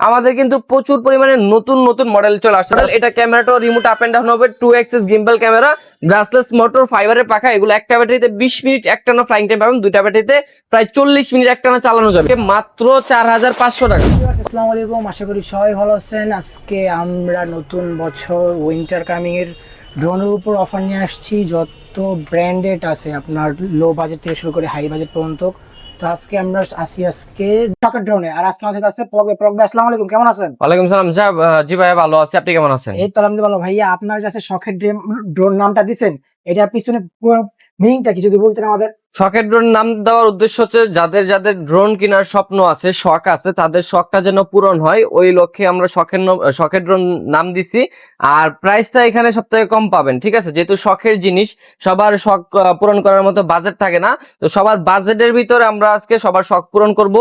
আমাদের কিন্তু প্রচুর পরিমাণে নতুন নতুন মডেল চলে আসছে। এটা ক্যামেরাটা রিমোট আপ এন্ড ডাউন হবে two axis gimbal camera brushless motor ফাইবারের পাখা, এগুলো একটা ব্যাটারিতে বিশ মিনিট, একটানা ফ্লাইং টাইম পাবেন, দুইটা ব্যাটারিতে প্রায় চল্লিশ মিনিট, একটানা চালানো যাবে। মাত্র চার হাজার পাঁচশো টাকা। আসসালামু আলাইকুম, আশা করি সবাই ভালো আছেন। আজকে আমরা নতুন বছর উইন্টার কামিং এর ড্রোনের উপর অফার নিয়ে আসছি। যত ব্র্যান্ডেড আছে, আপনার লো বাজেট থেকে শুরু করে হাই বাজেট পর্যন্ত তো আজকে আমরা আসি আজকে শকের ড্রোনে আর আজকে আমাদের আছে প্রগ ভাই আসসালামু আলাইকুম কেমন আছেন? ওয়ালাইকুম সালাম জি ভাই ভালো আছি। আপনি কেমন আছেন? এই তো আলহামদুলিল্লাহ ভাইয়া আপনার কাছে শখের ড্রোন নামটা দিবেন এটার পিছনে মিনিংটা কি যদি বলতেন আমাদের? শখের ড্রোন নাম দেওয়ার উদ্দেশ্য হচ্ছে যাদের যাদের ড্রোন কেনার স্বপ্ন আছে, শখ আছে, তাদের শখটা যেন পূরণ হয়। ওই লক্ষ্যে আমরা শখের শখের ড্রোন নাম দিছি। আর প্রাইসটা এখানে সব থেকে কম পাবেন, ঠিক আছে? যেহেতু শখের জিনিস, সবার শখ পূরণ করার মতো বাজেট থাকে না। তো সবার বাজেটের ভিতরে আমরা আজকে সবার শখ পূরণ করব।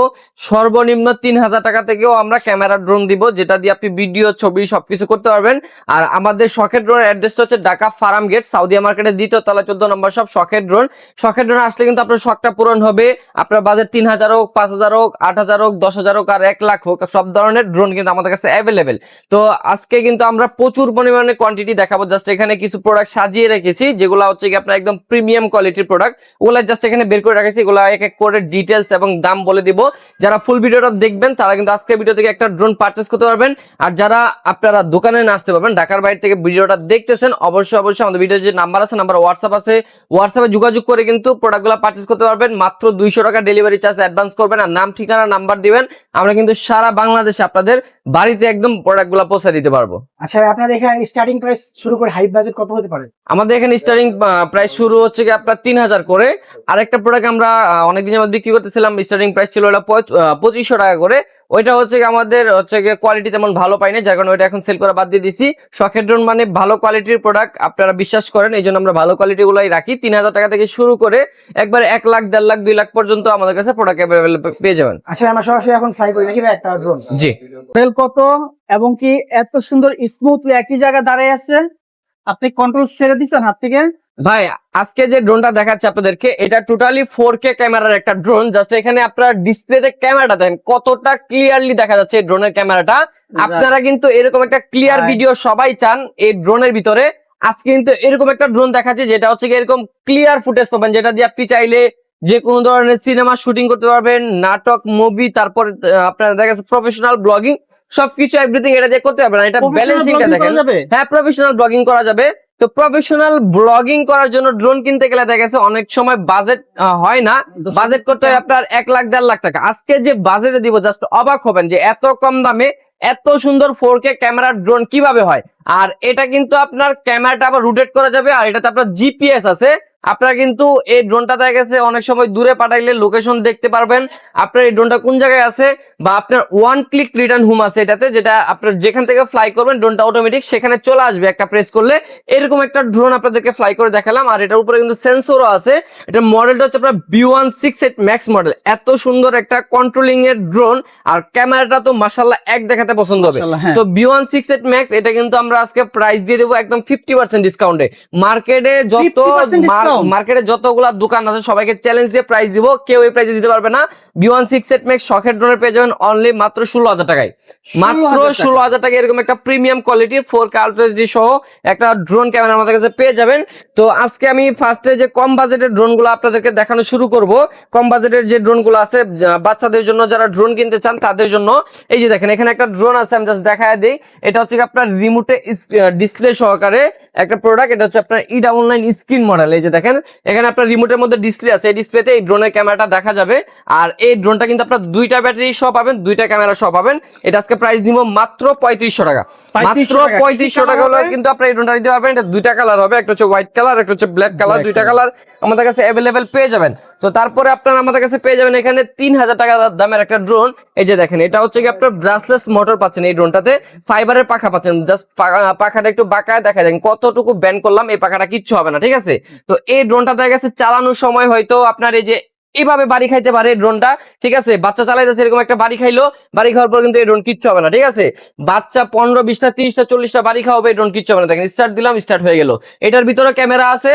সর্বনিম্ন তিন হাজার টাকা থেকেও আমরা ক্যামেরা ড্রোন দিব, যেটা দিয়ে আপনি ভিডিও ছবি, সবকিছু করতে পারবেন। আর আমাদের শখের ড্রোন অ্যাড্রেসটা হচ্ছে ঢাকা ফার্ম গেট সাউদিয়া মার্কেটের দ্বিতীয় তলা, চোদ্দ নম্বর সব শখের ড্রোন শখের ড্রোন আসলে কিন্তু আপনার শখটা পূরণ হবে। আপনার বাজেট তিন হাজার হোক, পাঁচ হাজার হোক, আট হাজার হোক, দশ হাজার হোক আর এক লাখ হোক, সব ধরনের ড্রোন কিন্তু আমাদের কাছে অ্যাভেলেবেল তো আজকে কিন্তু আমরা প্রচুর পরিমাণে কোয়ান্টিটি দেখাবো। জাস্ট এখানে কিছু প্রোডাক্ট সাজিয়ে রেখেছি, যেগুলো হচ্ছে কি আপনার একদম প্রিমিয়াম কোয়ালিটির প্রোডাক্ট ওগুলা জাস্ট এখানে বের করে রেখেছি, এগুলো এক এক করে ডিটেলস এবং দাম বলে দিব। যারা ফুল ভিডিওটা দেখবেন, তারা কিন্তু আজকে ভিডিও থেকে একটা ড্রোন পারচেস করতে পারবেন। আর যারা আপনারা দোকানে না আসতে পারবেন, ঢাকার বাইরে থেকে ভিডিওটা দেখতেছেন, অবশ্যই অবশ্যই আমাদের ভিডিও যে নাম্বার আছে নাম্বার হোয়াটসঅ্যাপ আছে। হোয়াটসঅ্যাপে যোগাযোগ করে কিন্তু প্রোডাক্টগুলো পারচেস করতে পারবেন। মাত্র দুইশো টাকা ডেলিভারি চার্জ অ্যাডভান্স করবেন। আর নাম, ঠিকানা নাম্বার দিবেন। আমরা কিন্তু সারা বাংলাদেশে আপনাদের বাড়িতে একদম প্রোডাক্ট প্রোডাক্টগুলো পৌঁছে দিতে পারব। আচ্ছা আপনাদের এখানে স্টার্টিং প্রাইস শুরু করে হাই বাজেট কত হতে পারে? আমাদের এখানে স্টার্টিং প্রাইস শুরু হচ্ছে কি আপনার তিন হাজার করে। আরেকটা প্রোডাক্ট আমরা অনেকদিন যাবত বিক্রি করতেছিলাম স্টার্টিং প্রাইস ছিল ওটা পঁচিশশো টাকা করে। ওইটা হচ্ছে কি আমাদের হচ্ছে কোয়ালিটি তেমন ভালো পাইনি যার কারণে ওইটা এখন সেল করা বাদ দিয়ে দিছি। শখের ড্রোন মানে ভালো কোয়ালিটির প্রোডাক্ট আপনারা বিশ্বাস করেন এই জন্য আমরা ভালো কোয়ালিটি গুলাই রাখি। তিন হাজার টাকা থেকে শুরু করে একবার এক লাখ দেড় লাখ দুই লাখ পর্যন্ত আমাদের কাছে প্রোডাক্ট অ্যাভেলেবেল পেয়ে যাবেন। আচ্ছা আমরা সরাসরি এখন ফ্লাই করি নাকি ভাই একটা ড্রোন জি। কত এবং কি এত সুন্দর স্মুথলি একই জায়গায় দাঁড়িয়ে আছে আপনি কন্ট্রোল ছেড়ে দিচ্ছেন হাত থেকে? ভাই আজকে যে ড্রোনটা দেখাচ্ছে আপনাদেরকে এটা টোটালি ফোর কে ক্যামেরার একটা ড্রোন জাস্ট এখানে আপনার ডিসপ্লেতে ক্যামেরাটা দেন কতটা ক্লিয়ারলি দেখা যাচ্ছে এই ড্রোনের ক্যামেরাটা। আপনারা কিন্তু এরকম একটা ক্লিয়ার ভিডিও সবাই চান এই ড্রোনের ভিতরে। আজকে কিন্তু এরকম একটা ড্রোন দেখাচ্ছে যেটা হচ্ছে এরকম ক্লিয়ার ফুটেজ পাবেন যেটা দিয়ে আপনি চাইলে যে কোনো ধরনের সিনেমা শুটিং করতে পারবেন নাটক মুভি তারপর আপনার দেখা যাচ্ছে প্রফেশনাল ব্লগিং সবকিছু এভরিথিং এটা দিয়ে করতে পারবেন। এটা ব্যালেন্সিংটা দেখেন। হ্যাঁ প্রফেশনাল ব্লগিং করা যাবে। তো প্রফেশনাল ব্লগিং করার জন্য ড্রোন কিনতে গেলে দেখা গেছে অনেক সময় বাজেট হয় না। বাজেট করতে হয় আপনার এক লাখ দেড় লাখ টাকা। আজকে যে বাজেটে দিব জাস্ট অবাক হবেন যে এত কম দামে এত সুন্দর ফোর কে ক্যামেরার ড্রোন কীভাবে হয়? আর এটা কিন্তু আপনার ক্যামেরাটা আবার রুটেট করা যাবে আর এটাতে আপনার জিপিএস আছে। আপনারা কিন্তু এই ড্রোনটা দেখা গেছে অনেক সময় দূরে পাঠাইলে লোকেশন দেখতে পারবেন। আপনার এই ড্রোনটা কোন জায়গায় আছে বা আপনার ওয়ান ক্লিক রিটার্ন হোম আছে এটাতে যেটা আপনার যেখান থেকে ফ্লাই করবেন ড্রোনটা অটোমেটিক সেখানে চলে আসবে একটা প্রেস করলে। এরকম একটা ড্রোন আপনাদেরকে ফ্লাই করে দেখালাম আর এটার উপরে কিন্তু সেন্সরও আছে। এটা মডেলটা হচ্ছে আপনার B one six eight max model এত সুন্দর একটা কন্ট্রোলিং এর ড্রোন আর ক্যামেরাটা তো মাসাল্লাহ এক দেখাতে পছন্দ হবে। হ্যাঁ। তো B one six eight max এটা কিন্তু আমরা আজকে প্রাইস দিয়ে দেবো একদম ফিফটি পার্সেন্ট ডিসকাউন্টে মার্কেটে যত 50% মার্কেটে যতগুলা দোকান আছে সবাইকে চ্যালেঞ্জ দিয়ে প্রাইস দিব। কেউ এই প্রাইসে দিতে পারবে না। B one six eight max শখের ড্রোনের পেয়ে যাবেন অনলি মাত্র ষোলো হাজার টাকায়। মাত্র ষোলো হাজার টাকা এরকম একটা প্রিমিয়াম কোয়ালিটির ফোর কে আলট্রা সহ একটা ড্রোন ক্যামেরা আমাদের কাছে পেয়ে যাবেন। তো আজকে আমি ফার্স্টে যে কম বাজেটের ড্রোনগুলো আপনাদেরকে দেখানো শুরু করব কম বাজেটের যে ড্রোনগুলো আছে বাচ্চাদের জন্য যারা ড্রোন কিনতে চান তাদের জন্য। এই যে দেখেন এখানে একটা ড্রোন আছে আমি জাস্ট দেখায় দিই। এটা হচ্ছে আপনার রিমোটে ডিসপ্লে সহকারে একটা প্রোডাক্ট এটা হচ্ছে আপনার E double nine screen model এই যে দেখেন এখানে আপনার রিমোটের মধ্যে ডিসপ্লে আছে। এই ডিসপ্লেতে এই ড্রোনের ক্যামেরাটা দেখা যাবে। আর এই ড্রোনটা কিন্তু আপনার দুইটা ব্যাটারি সহ পাবেন দুইটা ক্যামেরা সহ পাবেন। এটা আজকে প্রাইস দিব মাত্র পঁয়ত্রিশশো টাকা। মাত্র। পঁয়ত্রিশশো টাকা হলে কিন্তু আপনি এই ড্রোনটা নিতে পারবেন। এটা দুইটা কালার হবে একটা হচ্ছে হোয়াইট কালার একটা হচ্ছে ব্ল্যাক কালার দুইটা কালার আমাদের কাছে অ্যাভেলেবেল পেয়ে যাবেন। তো তারপরে আপনারা আমাদের কাছে পেয়ে যাবেন এখানে তিন হাজার টাকা দামের একটা ড্রোন এই যে দেখেন এটা হচ্ছে কি আপনার ব্রাসলেস মোটর পাচ্ছেন এই ড্রোনটাতে ফাইবারের পাখা পাচ্ছেন। জাস্ট পাখাটা একটু বাঁকায় দেখা যায় কতটুকু ব্যান করলাম এই পাখাটা কিচ্ছু হবে না ঠিক আছে? তো এই ড্রোনটা দেখা গেছে চালানোর সময় হয়তো আপনার এই যে এভাবে বাড়ি খাইতে পারে ড্রোনটা ঠিক আছে? বাচ্চা চালাইতেছে এরকম একটা বাড়ি খাইলো বাড়ি খাওয়ার পর কিন্তু এই ড্রোন কিচ্ছু হবে না ঠিক আছে? বাচ্চা পনেরো বিশটা তিরিশটা চল্লিশটা বাড়ি খাওয়াবে এই ড্রোন কিচ্ছু হবে না। দেখেন স্টার্ট দিলাম স্টার্ট হয়ে গেল। এটার ভিতরে ক্যামেরা আছে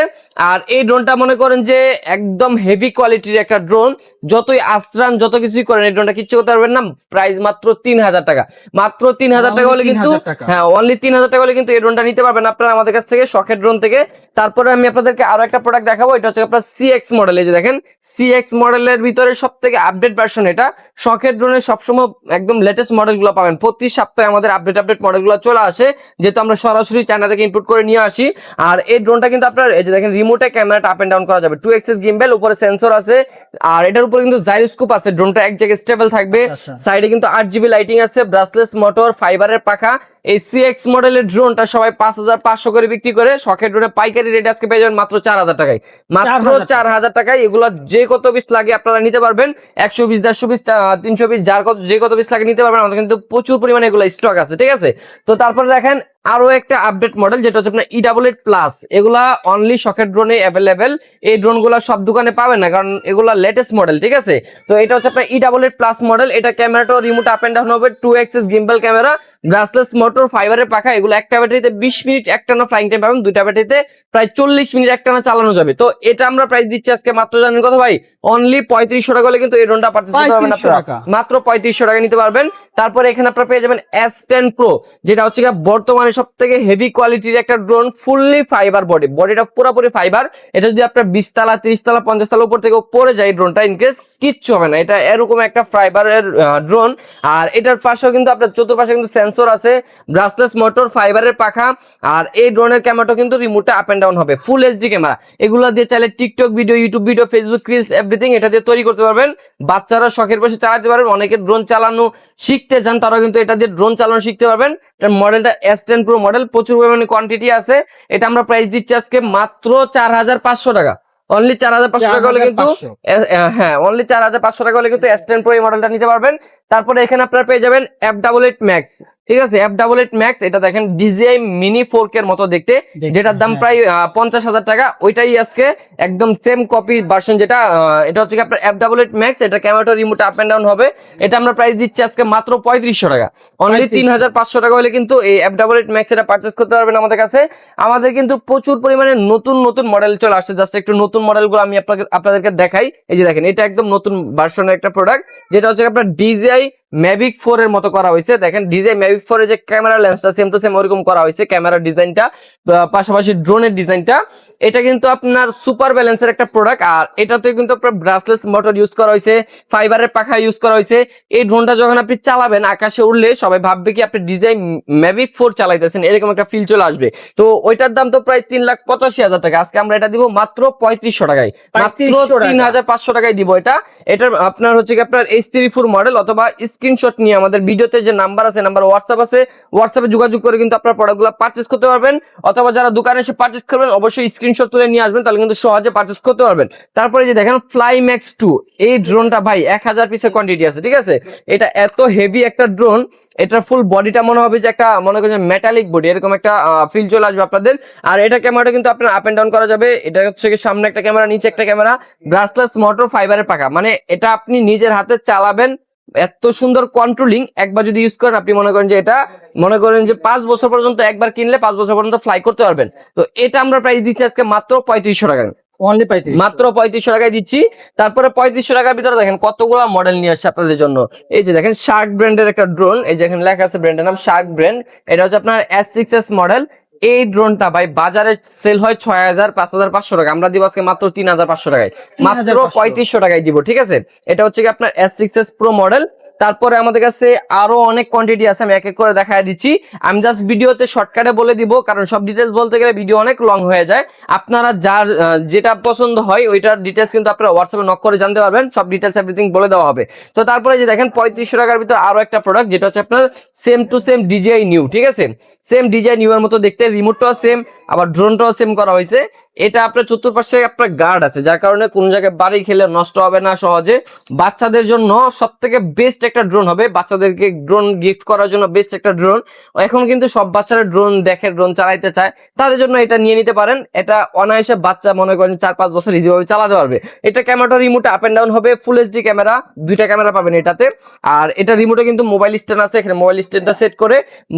আর এই ড্রোনটা মনে করেন যে একদম হেভি কোয়ালিটির একটা ড্রোন। যতই আশ্রান যত কিছুই করেন এই ড্রোনটা কিচ্ছু করতে পারবেন না। প্রাইস মাত্র তিন হাজার টাকা। মাত্র তিন হাজার টাকা হলে কিন্তু হ্যাঁ অনলি তিন হাজার টাকা হলে কিন্তু এই ড্রোনটা নিতে পারবেন আপনারা আমাদের কাছ থেকে শখের ড্রোন থেকে। তারপরে আমি আপনাদেরকে আরও একটা প্রোডাক্ট দেখাবো এটা হচ্ছে আপনার সিএক্স মডেল এই যে দেখেন সিএক্স মডেলের ভিতরে সব থেকে আপডেট ভার্সন এটা। শখের ড্রোনের সবসময় একদম লেটেস্ট মডেলগুলো পাবেন। প্রতি সপ্তাহে আমাদের আপডেট আপডেট মডেলগুলো চলে আসে যেহেতু আমরা সরাসরি চায়না থেকে ইনপুট করে নিয়ে আসি। আর এই ড্রোনটা কিন্তু আপনার এই যে দেখেন রিমোটে ক্যামেরাটা আপ এন্ড ডাউন করা যাবে। টু এক্সেস গিম্বেল উপরে সেন্সর আছে। আর এটার উপরে কিন্তু জাইরোস্কোপ আছে। ড্রোনটা এক জায়গায় স্টেবল থাকবে। আচ্ছা। সাইডে কিন্তু আট জিবি লাইটিং আছে। ব্রাসলেস মোটর ফাইবারের পাখা। এই সিএক্স মডেলের ড্রোনটা সবাই পাঁচ হাজার পাঁচশো করে বিক্রি করে। শখের ড্রোনে পাইকারি রেট আজকে পেয়ে যাবেন মাত্র চার হাজার টাকায়। মাত্র চার হাজার টাকায়। এগুলো যে কত পিস লাগে আপনারা নিতে পারবেন। একশো পিস দেড়শো পিস তিনশো পিস যার যে কত পিস লাগে নিতে পারবেন। আমাদের কিন্তু প্রচুর পরিমাণে এগুলো স্টক আছে, ঠিক আছে? তো তারপরে দেখেন আরও একটা আপডেট মডেল যেটা হচ্ছে আপনার ই ডাবল এইট প্লাস এগুলা অনলি শখের ড্রোনে অ্যাভেলেবেল এই ড্রোনগুলা সব দোকানে পাবেন না কারণ এগুলা লেটেস্ট মডেল ঠিক আছে? তো এটা হচ্ছে আপনার E double eight plus model এটা ক্যামেরাটাও রিমোট আপ এন্ড ডাউন হবে two axis gimbal camera brushless motor ফাইবারের পাখা এগুলো একটা ব্যাটারিতে বিশ মিনিট একটানা ফ্লাইং টাইম পাবেন দুইটা ব্যাটারিতে প্রায় চল্লিশ মিনিট একটানা চালানো যাবে। তো এটা আমরা প্রাইস দিচ্ছি আজকে মাত্র জানেন কথা ভাই? অনলি পঁয়ত্রিশশো টাকা হলে কিন্তু এই ড্রোনটা পারচেস করতে পারবেন আপনারা। মাত্র পঁয়ত্রিশশো টাকা নিতে পারবেন। তারপরে এখানে আপনারা পেয়ে যাবেন এস টেন প্রো যেটা হচ্ছে বর্তমানে সব থেকে হেভি কোয়ালিটির একটা ড্রোন ফুললি ফাইবার বডি বডিটা পুরোপুরি ফাইবার এটা যদি আপনার বিশ তালা তিরিশ তালা পঞ্চাশ তালা উপর থেকে পড়ে যায় ড্রোনটা ইনকেস কিচ্ছু হবে না। এটা এরকম একটা ফাইবারের ড্রোন আর এটার পাশেও কিন্তু আপনার চতুর্পাশে কিন্তু সেন্সর আছে ব্রাসলেস মোটর ফাইবারের পাখা। আর এই ড্রোনের ক্যামেরাটা কিন্তু রিমোটে আপ এন্ড ডাউন হবে ফুল এইচডি ক্যামেরা এগুলো দিয়ে চাইলে TikTok video YouTube video Facebook reels everything এটা দিয়ে তৈরি করতে পারবেন। বাচ্চারা শখের বসে চালাতে পারবেন, অনেকে ড্রোন চালানো শিখতে চান তারা কিন্তু এটা দিয়ে ড্রোন চালানো শিখতে পারবেন। এটার মডেলটা এস টেন প্রো মডেল প্রচুর পরিমাণে কোয়ান্টিটি আছে। এটা আমরা প্রাইস দিচ্ছি আজকে মাত্র চার হাজার পাঁচশো টাকা। অনলি চার হাজার পাঁচশো টাকা হলে কিন্তু 4,500 এ- এ, হ্যাঁ অনলি চার হাজার পাঁচশো টাকা হলে কিন্তু এস টেন প্রো এই মডেলটা নিতে পারবেন। তারপরে এখানে আপনারা পেয়ে যাবেন এফ ডাবল এইট ম্যাক্স ঠিক আছে? এফ ডাবল এইট ম্যাক্স এটা দেখেন ডিজিআই মিনি ফোর মতো দেখতে যেটার দাম হ্যাঁ। প্রায় পঞ্চাশ হাজার টাকা। ওইটাই আজকে একদম সেম কপি ভার্সন যেটা এটা হচ্ছে আপনার এফ ডাবল এইট ম্যাক্স এটা ক্যামেরাটা রিমোট আপ এন্ড ডাউন হবে। এটা আমরা প্রাইস দিচ্ছি আজকে মাত্র পঁয়ত্রিশশো টাকা। অনলি তিন হাজার পাঁচশো টাকা হলে কিন্তু এই এফ ডাবল এইট ম্যাক্স এটা পার্চেস করতে পারবেন আমাদের কাছে। আমাদের কিন্তু প্রচুর পরিমাণে নতুন নতুন মডেল চলে আসছে। জাস্ট একটু নতুন মডেলগুলো আমি আপনাকে আপনাদেরকে দেখাই। এই যে দেখেন, এটা একদম নতুন ভার্সনের একটা প্রোডাক্ট যেটা হচ্ছে আপনার ডিজিআই ম্যাভিক ফোর এর মতো করা হয়েছে। দেখেন ডিজাইন ম্যাভিক ফোর এর যে ক্যামেরা লেন্সটা সেম টু সেম ওরকম করা হয়েছে ক্যামেরার ডিজাইনটা পাশাপাশি ড্রোনের ডিজাইনটা এটা কিন্তু আপনার সুপার ব্যালেন্সের একটা প্রোডাক্ট আর এটাতে কিন্তু আপনার ব্রাসলেস মোটর ইউজ করা হয়েছে ফাইবারের পাখা ইউজ করা হয়েছে। এই ড্রোনটা যখন আপনি চালাবেন আকাশে উঠলে সবাই ভাববে কি আপনি ডিজাইন ম্যাভিক ফোর চালাইতেছেন এরকম একটা ফিল চলে আসবে। তো ওইটার দাম তো প্রায় তিন লাখ পঁচাশি হাজার টাকা। আজকে আমরা এটা দিব মাত্র পঁয়ত্রিশশো টাকায়। মাত্র তিন হাজার পাঁচশো টাকায় দিব এটা। এটার আপনার হচ্ছে কি আপনার এইচ থ্রি ফোর মডেল অথবা স্ক্রিনশট নিয়ে আমাদের ভিডিওতে যে নাম্বার আছে, নাম্বার হোয়াটসঅ্যাপ আছে হোয়াটসঅ্যাপে যোগাযোগ করে কিন্তু আপনার প্রোডাক্টগুলো পারচেস করতে পারবেন। অথবা যারা দোকানে এসে পারচেস করবেন, অবশ্যই স্ক্রিনশট তুলে নিয়ে আসবেন, তাহলে কিন্তু সহজে পারচেস করতে পারবেন। তারপরে যে দেখেন ফ্লাই ম্যাক্স টু এই ড্রোনটা ভাই এক হাজার পিসের কোয়ান্টিটি আছে, ঠিক আছে? এটা এত হেভি একটা ড্রোন এটার ফুল বডিটা মনে হবে যে একটা, মনে করেন মেটালিক বডি এরকম একটা ফিল চলে আসবে আপনাদের। আর এটা ক্যামেরাটা কিন্তু আপনার আপ এন্ড ডাউন করা যাবে। এটা হচ্ছে সামনে একটা ক্যামেরা নিচে একটা ক্যামেরা ব্রাসলেস মোটর ফাইবারের পাকা মানে এটা আপনি নিজের হাতে চালাবেন এত সুন্দর কন্ট্রোলিং একবার যদি ইউজ করেন আপনি মনে করেন যে এটা মনে করেন যে পাঁচ বছর পর্যন্ত একবার কিনলে পাঁচ বছর পর্যন্ত ফ্লাই করতে পারবেন। তো এটা আমরা প্রাইস দিচ্ছি আজকে মাত্র পঁয়ত্রিশশো টাকা মাত্র পঁয়ত্রিশশো টাকায় দিচ্ছি। তারপরে পঁয়ত্রিশশো টাকার ভিতরে দেখেন কতগুলা মডেল নিয়ে আসছে আপনাদের জন্য। এই যে দেখেন শার্ক ব্র্যান্ডের একটা ড্রোন এই যে এখানে লেখা আছে ব্র্যান্ডের নাম শার্ক ব্র্যান্ড এটা হচ্ছে আপনার এস সিক্স এস মডেল এই ড্রোনটা ভাই বাজারে সেল হয় ছয় হাজার পাঁচ হাজার পাঁচশো টাকা আমরা দিব আজকে মাত্র তিন হাজার পাঁচশো টাকায়। মাত্র 3,500 পঁয়ত্রিশশো টাকায় দিব ঠিক আছে? এটা হচ্ছে কি আপনার S six S pro model তারপরে আমাদের কাছে আরও অনেক কোয়ান্টিটি আছে, আমি এক এক করে দেখায় দিচ্ছি। আমি জাস্ট ভিডিওতে শর্টকাটে বলে দিব, কারণ সব ডিটেলস বলতে গেলে ভিডিও অনেক লং হয়ে যায়। আপনারা যার যেটা পছন্দ হয়, ওইটার ডিটেলস কিন্তু আপনারা হোয়াটসঅ্যাপে নক করে জানতে পারবেন, সব ডিটেলস এভরিথিং বলে দেওয়া হবে। তো তারপরে যে দেখেন, পঁয়ত্রিশশো টাকার ভিতর আরও একটা প্রোডাক্ট যেটা হচ্ছে আপনার same to same DJI new ঠিক আছে? সেম ডিজিআই নিউ এর মতো দেখতে রিমোটটাও সেম আবার ড্রোনটাও সেম করা হয়েছে। এটা আপনার চতুর্পাশে আপনার গার্ড আছে, যার কারণে কোন জায়গায় বাড়ি খেলে নষ্ট হবে না সহজে। বাচ্চাদের জন্য সব থেকে বেস্ট একটা ড্রোন হবে। বাচ্চাদেরকে ড্রোন গিফট করার জন্য বেস্ট একটা ড্রোন এখন কিন্তু সব বাচ্চারা ড্রোন দেখে ড্রোন চালাইতে চায়। তাদের জন্য এটা নিয়ে নিতে পারেন। এটা অনায়াসে বাচ্চা মনে করেন চার পাঁচ বছর ইজিভাবে চালাতে পারবে। এটা ক্যামেরাটা রিমোট আপ এন্ড ডাউন হবে। ফুল এইচডি ক্যামেরা দুইটা ক্যামেরা পাবেন এটাতে। আর এটা রিমোটে কিন্তু মোবাইল স্ট্যান্ড আছে। এখানে মোবাইল স্ট্যান্ডটা সেট করে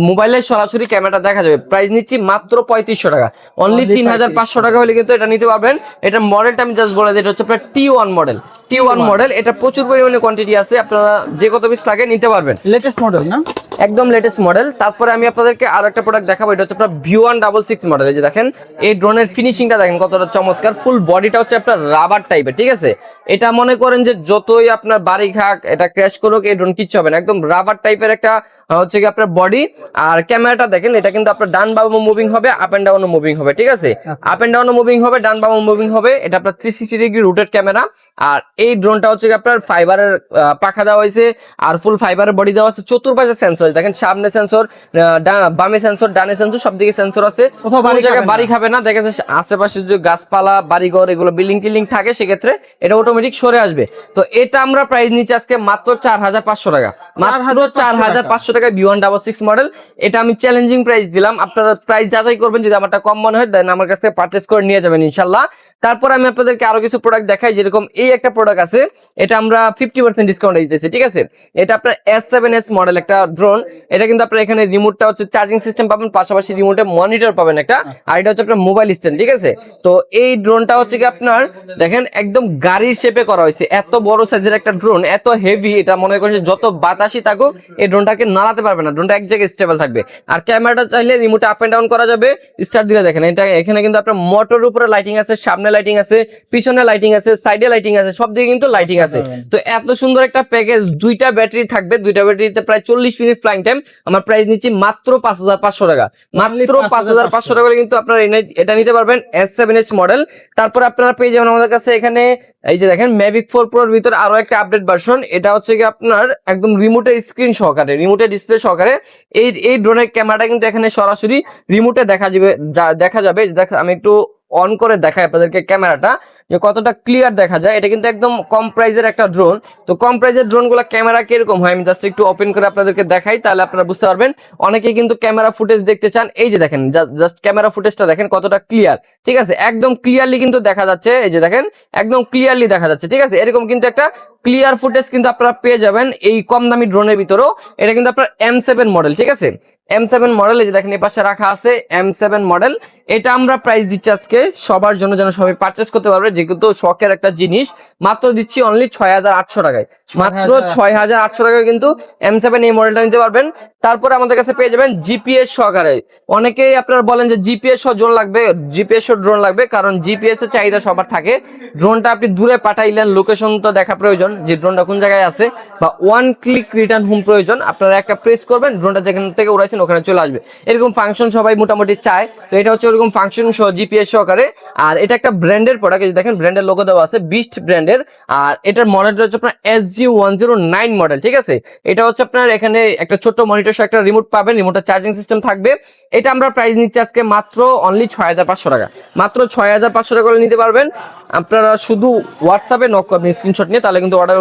মোবাইলে সরাসরি ক্যামেরাটা দেখা যাবে। প্রাইস নিচ্ছি মাত্র পঁয়ত্রিশশো টাকা। অনলি তিন হাজার পাঁচশো টাকা হলে কিন্তু এটা নিতে পারবেন। এটা মডেলটা আমি জাস্ট বলে দিই এটা হচ্ছে আপনার T one model T one model এটা প্রচুর পরিমাণে কোয়ান্টিটি আছে, আপনারা যে কত পিস লাগে নিতে পারবেন। লেটেস্ট মডেল না? একদম লেটেস্ট মডেল তারপরে আমি আপনাদেরকে আরও একটা প্রোডাক্ট দেখাবো এটা হচ্ছে আপনার V one double six model এই যে দেখেন এই ড্রোনের ফিনিশিংটা দেখেন কতটা চমৎকার। ফুল বডিটা হচ্ছে আপনার রাবার টাইপের ঠিক আছে? এটা মনে করেন যে যতই আপনার বাড়ি খাক এটা ক্র্যাশ করুক এই ড্রোন কিচ্ছু হবে না। একদম রাবার টাইপের একটা হচ্ছে কি আপনার বডি আর ক্যামেরাটা দেখেন এটা কিন্তু আপনার ডান বামও মুভিং হবে আপ এন্ড ডাউনও মুভিং হবে ঠিক আছে? আপ এন্ড ডাউনও মুভিং হবে ডান বামও মুভিং হবে। এটা আপনার three sixty degree rotated camera আর এই ড্রোনটা হচ্ছে কি আপনার ফাইবারের পাখা দেওয়া হয়েছে আর ফুল ফাইবারের বডি দেওয়া আছে। চতুর্পাশে সেন্সর দেখেন সামনে সেন্সর বামে সেন্সর ডানে সেন্সর সব দিকে সেন্সর আছে। কোথাও কোনো বাড়ি জায়গায় খাবে না। বাড়ি খাবে না। দেখা যাচ্ছে আশেপাশে যে গাছপালা বাড়িঘর এগুলো বিল্ডিং টিল্ডিং থাকে সেক্ষেত্রে এটা অটোমেটিক সরে আসবে। তো এটা আমরা প্রাইস নিচ্ছি আজকে মাত্র চার হাজার পাঁচশো টাকা। মাত্র 4,500 চার হাজার পাঁচশো টাকা B one double six model এটা আমি চ্যালেঞ্জিং প্রাইস দিলাম। আপনারা প্রাইস যাচাই করবেন যদি আমারটা কম মনে হয় দেন আমার কাছ থেকে পারচেস করে নিয়ে যাবেন ইনশাল্লাহ তারপর আমি আপনাদেরকে আরও কিছু প্রোডাক্ট দেখাই যেরকম এই একটা প্রোডাক্ট আছে। এটা আমরা ফিফটি পার্সেন্ট ডিসকাউন্ট দিতেছি ঠিক আছে? এটা আপনার এস সেভেন এস মডেল একটা ড্রোন এটা কিন্তু আপনার এখানে রিমোটটা হচ্ছে চার্জিং সিস্টেম পাবেন পাশাপাশি রিমোটে মনিটর পাবেন একটা। আর এটা হচ্ছে আপনার মোবাইল স্ট্যান্ড ঠিক আছে? তো এই ড্রোনটা হচ্ছে কি আপনার দেখেন একদম গাড়ির শেপে করা হয়েছে। এত বড় সাইজের একটা ড্রোন এত হেভি এটা মনে করেন যত বাতাসই থাকুক এই ড্রোনটাকে নাড়াতে পারবে না। ড্রোনটা এক জায়গায় স্টেবল থাকবে। আর ক্যামেরাটা চাইলে রিমোটে আপ এন্ড ডাউন করা যাবে স্টার্ট দিলে দেখেন এটা এখানে কিন্তু আপনার মোটর উপরে লাইটিং আছে সামনে লাইটিং আছে পিছনে লাইটিং আছে সাইডে লাইটিং আছে সব দিকে কিন্তু লাইটিং আছে। তো এত সুন্দর একটা প্যাকেজ দুইটা ব্যাটারি থাকবে দুইটা ব্যাটারিতে প্রায় চল্লিশ মিনিট ফ্লাইং টাইম আমার প্রাইস নিচ্ছি মাত্র পাঁচ হাজার পাঁচশো টাকা। মাত্র পাঁচ হাজার পাঁচশো টাকা। করে কিন্তু আপনারা এটা নিতে পারবেন এস সেভেন এস মডেল তারপর আপনারা পেয়ে যাবেন আমাদের কাছে এখানে এই যে দেখেন ম্যাভিক ফোর প্রোর ভিতর আরও একটা আপডেট ভার্সন এটা হচ্ছে কি আপনার একদম রিমোটের স্ক্রিন সহকারে রিমোটের ডিসপ্লে সহকারে এই এই ড্রোনের ক্যামেরাটা কিন্তু এখানে সরাসরি রিমোটে দেখা যাবে দেখা যাবে। দেখ, আমি একটু অন করে দেখাই আপনাদেরকে ক্যামেরাটা যে কতটা ক্লিয়ার দেখা যায়, এটা কিন্তু একদম কম প্রাইজের একটা ড্রোন তো কম প্রাইজের ড্রোনগুলা ক্যামেরা কীরকম হয়? আমি জাস্ট একটু ওপেন করে আপনাদেরকে দেখাই, তাহলে আপনারা বুঝতে পারবেন। অনেকেই কিন্তু ক্যামেরা ফুটেজ দেখতে চান, এই যে দেখেন জাস্ট ক্যামেরা ফুটেজটা দেখেন কতটা ক্লিয়ার ঠিক আছে? একদম ক্লিয়ারলি কিন্তু দেখা যাচ্ছে, এই যে দেখেন, একদম ক্লিয়ারলি দেখা যাচ্ছে। ঠিক আছে? এরকম কিন্তু একটা ক্লিয়ার ফুটেজ কিন্তু আপনারা পেয়ে যাবেন এই কম দামি ড্রোনের ভিতরেও। এটা কিন্তু আপনার এম সেভেন মডেল ঠিক আছে? এম সেভেন মডেল এই যে দেখেন, এই পাশে রাখা আছে এম সেভেন মডেল এটা আমরা প্রাইস দিচ্ছি আজকে, সবার জন্য যেন সবাই পারচেস করতে পারবে। যেহেতু শখের একটা জিনিস মাত্র দিচ্ছি অনলি ছয় হাজার আটশো টাকায়। মাত্র ছয় হাজার আটশো টাকায় কিন্তু এম সেভেন এই মডেলটা নিতে পারবেন। তারপরে আমাদের কাছে পেয়ে যাবেন জিপিএস সহকারে। অনেকেই আপনারা বলেন যে জিপিএস সহ ড্রোন লাগবে জিপিএস ড্রোন লাগবে কারণ জিপিএস এর চাহিদা সবার থাকে। ড্রোনটা আপনি দূরে পাঠাইলেন লোকেশন তো দেখা প্রয়োজন যে ড্রোনটা কোন জায়গায় আছে বা ওয়ান ক্লিক রিটার্ন হোম প্রয়োজন। আপনারা একটা প্রেস করবেন ড্রোনটা যেখান থেকে উড়াইছেন ওখানে চলে আসবে। এরকম ফাংশন সবাই মোটামুটি চায়। তো এটা হচ্ছে ওরকম ফাংশন সহ জিপিএস সহকারে। আর এটা একটা ব্র্যান্ডের প্রোডাক্ট দেখেন ব্র্যান্ডের লোগো দেওয়া আছে বিস্ট ব্র্যান্ডের আর এটার মডেলটা হচ্ছে আপনার S G one zero nine model ঠিক আছে? এটা হচ্ছে আপনার এখানে একটা ছোট্ট মনিটর একটা রিমোট পাবেন রিমোটটা চার্জিং সিস্টেম থাকবে। এটা আমরা প্রাইস নিচ্ছি আজকে মাত্র অনলি ছয় হাজার পাঁচশো টাকা। মাত্র ছয় হাজার পাঁচশো টাকা করে নিতে পারবেন। আপনারা শুধু হোয়াটসঅ্যাপে নক করবেন স্ক্রিনশট নিয়ে, তাহলে কিন্তু অর্ডার